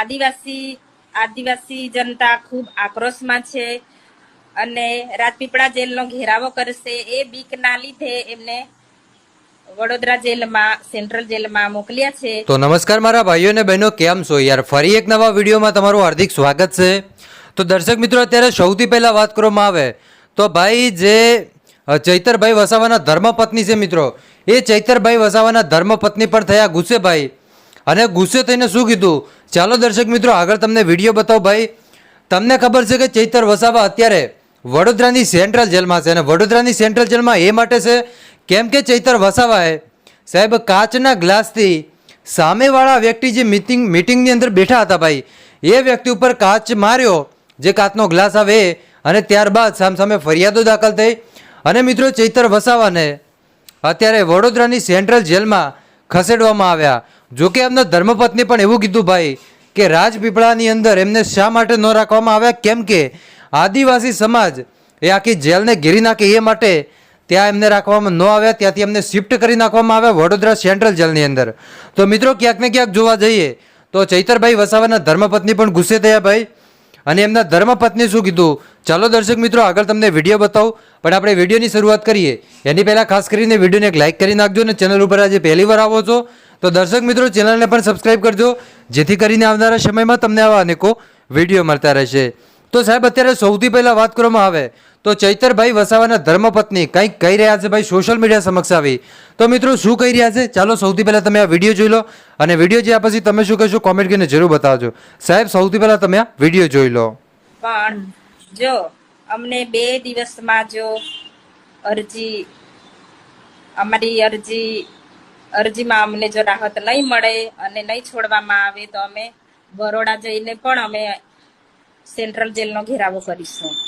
આદિવાસી આદિવાસી જનતા ખૂબ આક્રોશમાં છે અને રાજપીપળા જેલનો ઘેરાવો કરશે એ બીકના લીધે એમને વડોદરા જેલમાં, સેન્ટ્રલ જેલમાં મોકલ્યા છે. તો નમસ્કાર મારા ભાઈઓ અને બહેનો, કેમ છો? યાર, ફરી એક નવા વિડીયોમાં તમારું હાર્દિક સ્વાગત છે. તો દર્શક મિત્રો, અત્યારે સૌથી પહેલાં વાત કરવામાં આવે તો ભાઈ જે ચૈતરભાઈ વસાવાના ધર્મપત્ની છે મિત્રો. એ ચૈતરભાઈ વસાવાના ધર્મપત્ની પણ થયા ગુસ્સે ભાઈ. અને ગુસ્સે થઈને શું કીધું? ચાલો દર્શક મિત્રો, આગળ તમને વીડિયો બતાવો ભાઈ. તમને ખબર છે કે ચૈતર વસાવા અત્યારે વડોદરાની સેન્ટ્રલ જેલમાં છે અને વડોદરાની સેન્ટ્રલ જેલમાં એ માટે છે કેમ કે ચૈતર વસાવાએ સાહેબ કાચના ગ્લાસથી સામેવાળા વ્યક્તિ જે મિટિંગ મિટિંગની અંદર બેઠા હતા ભાઈ, એ વ્યક્તિ ઉપર કાચ માર્યો, જે કાચનો ગ્લાસ આવે અને ત્યારબાદ સામસામે ફરિયાદો દાખલ થઈ. અને મિત્રો, ચૈતર વસાવાને અત્યારે વડોદરાની સેન્ટ્રલ જેલમાં ખસેડવામાં આવ્યા. જોકે એમના ધર્મપત્ની પણ એવું કીધું, ભાઈ, કે રાજપીપળાની અંદર એમને શા માટે ન રાખવામાં આવ્યા? કેમ કે આદિવાસી સમાજ એ આખી જેલને ઘેરી નાખે એ માટે ત્યાં એમને રાખવામાં ન આવ્યા. ત્યાંથી એમને શિફ્ટ કરી નાખવામાં આવ્યા વડોદરા સેન્ટ્રલ જેલની અંદર. તો મિત્રો, ક્યાંક ને ક્યાંક જોવા જઈએ તો ચૈતરભાઈ વસાવાના ધર્મપત્ની પણ ગુસ્સે થયા, ભાઈ અને એમના ધર્મપત્ની શું કીધું? ચાલો દર્શક મિત્રો, આગળ તમને વીડિયો બતાવું. પણ આપણે વિડીયોની શરૂઆત કરીએ. એની પહેલાં ખાસ કરીને વિડીયોને એક લાઇક કરી નાખજો અને ચેનલ ઉપર આજે પહેલી વાર આવો છો, તો દર્શક મિત્રો ચેનલને પણ સબસ્ક્રાઈબ કરજો, જેથી કરીને આવનારા સમયમાં તમને આવા અનેકો વીડિયો મળતા રહેશે. તો સાહેબ, અત્યારે સૌથી પહેલાં વાત કરવામાં આવે તો ચૈતરભાઈ વસાવાના ધર્મપત્ની કંઈક કહી રહ્યા છે ભાઈ સોશિયલ મીડિયા સમક્ષ આવી. તો મિત્રો, શું કહી રહ્યા છે? ચાલો સૌથી પહેલાં તમે આ વીડિયો જોઈ લો અને વીડિયો જોયા પછી તમે શું કહેશો? કોમેન્ટ કરીને જરૂર બતાવજો. સાહેબ, સૌથી પહેલાં તમે આ વીડિયો જોઈ લો. પણ જો, અમને બે દિવસમાં જો અરજી, અમારી અરજી, અરજીમાં અમને જો રાહત નહીં મળે અને નહીં છોડવામાં આવે તો અમે બરોડા જઈને પણ અમે સેન્ટ્રલ જેલનો ઘેરાવો કરીશું